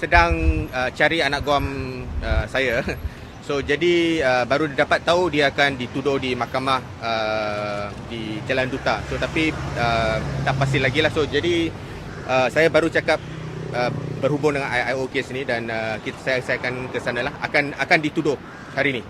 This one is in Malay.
sedang uh, cari anak guam uh, saya. So jadi uh, baru dapat tahu dia akan dituduh di mahkamah uh, di Jalan Duta. So tapi uh, tak pasti lagi lah. So jadi uh, saya baru cakap uh, berhubung dengan IIO kes ni dan uh, kita, saya, saya akan ke sana lah. Akan, akan dituduh hari ni.